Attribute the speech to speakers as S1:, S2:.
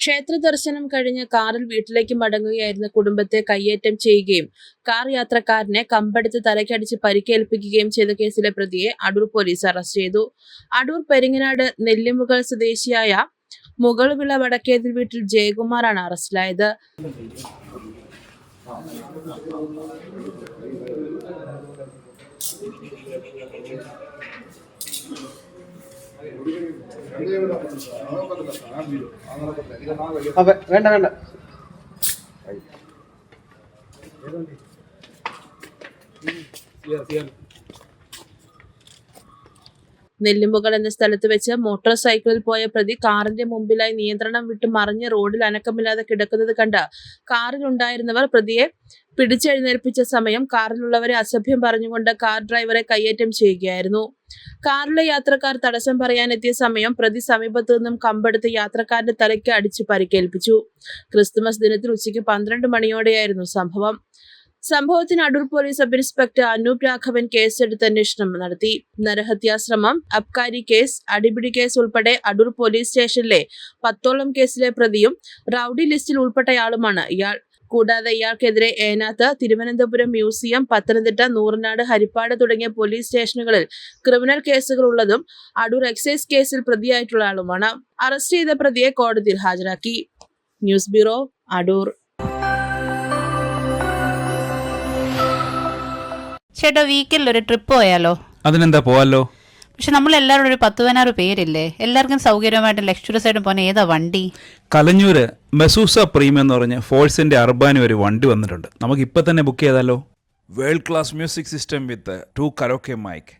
S1: ക്ഷേത്ര ദർശനം കഴിഞ്ഞ് കാറിൽ വീട്ടിലേക്ക് മടങ്ങുകയായിരുന്ന കുടുംബത്തെ കയ്യേറ്റം ചെയ്യുകയും കാർ യാത്രക്കാരനെ കമ്പെടുത്ത് തലയ്ക്കടിച്ച് പരിക്കേൽപ്പിക്കുകയും ചെയ്ത കേസിലെ പ്രതിയെ അടൂർ പോലീസ് അറസ്റ്റ് ചെയ്തു. അടൂർ പെരിങ്ങനാട് നെല്ലിമുകൾ സ്വദേശിയായ മുകളുവിള വടക്കേതിൽ വീട്ടിൽ ജയകുമാറാണ് അറസ്റ്റിലായത്.
S2: ആ, വേ- വേണ്ട വേണ്ട
S1: നെല്ലിമുകൾ എന്ന സ്ഥലത്ത് വെച്ച് മോട്ടോർ സൈക്കിളിൽ പോയ പ്രതി കാറിന്റെ മുമ്പിലായി നിയന്ത്രണം വിട്ട് മറിഞ്ഞ് റോഡിൽ അനക്കമില്ലാതെ കിടക്കുന്നത് കണ്ട് കാറിലുണ്ടായിരുന്നവർ പ്രതിയെ പിടിച്ചെഴുന്നേൽപ്പിച്ച സമയം കാറിലുള്ളവരെ അസഭ്യം പറഞ്ഞുകൊണ്ട് കാർ ഡ്രൈവറെ കയ്യേറ്റം ചെയ്യുകയായിരുന്നു. കാറിലെ യാത്രക്കാർ തടസ്സം പറയാനെത്തിയ സമയം പ്രതി സമീപത്തു നിന്നും കമ്പെടുത്ത് യാത്രക്കാരന്റെ തലയ്ക്ക് അടിച്ച് പരിക്കേൽപ്പിച്ചു. ക്രിസ്തുമസ് ദിനത്തിൽ ഉച്ചയ്ക്ക് പന്ത്രണ്ട് മണിയോടെയായിരുന്നു സംഭവം. സംഭവത്തിന് Adoor police sub inspector Anoop Raghavan കേസെടുത്ത് അന്വേഷണം നടത്തി. നരഹത്യാശ്രമം അബ്കാരി കേസ് അടിപിടി കേസ് ഉൾപ്പെടെ അടൂർ പോലീസ് സ്റ്റേഷനിലെ പത്തോളം കേസിലെ പ്രതിയും റൌഡി ലിസ്റ്റിൽ ഉൾപ്പെട്ടയാളുമാണ് ഇയാൾ. കൂടാതെ ഇയാൾക്കെതിരെ ഏനാത്ത് തിരുവനന്തപുരം മ്യൂസിയം പത്തനംതിട്ട നൂറനാട് ഹരിപ്പാട് തുടങ്ങിയ പോലീസ് സ്റ്റേഷനുകളിൽ ക്രിമിനൽ കേസുകൾ ഉള്ളതും അടൂർ എക്സൈസ് കേസിൽ പ്രതിയായിട്ടുള്ള ആളുമാണ്. അറസ്റ്റ് ചെയ്ത പ്രതിയെ കോടതിയിൽ ഹാജരാക്കി. News bureau Adoor.
S3: ചേട്ടാ വീക്കിൽ ഒരു ട്രിപ്പ് പോയാലോ?
S4: അതിനെന്താ പോവാലോ?
S3: പക്ഷെ നമ്മൾ എല്ലാവരും ഒരു പത്ത് പതിനാറ് പേരില്ലേ? എല്ലാവർക്കും സൗകര്യമായിട്ട് ലക്ഷറി ആയിട്ട് പോകുന്ന ഏതാ വണ്ടി?
S4: കലഞ്ഞൂര് മെസൂസ പ്രീമിയം എന്ന് പറഞ്ഞ ഫോഴ്സിന്റെ അർബാനി ഒരു വണ്ടി വന്നിട്ടുണ്ട്. നമുക്ക് ഇപ്പൊ തന്നെ ബുക്ക് ചെയ്താലോ world class music system with two karaoke mic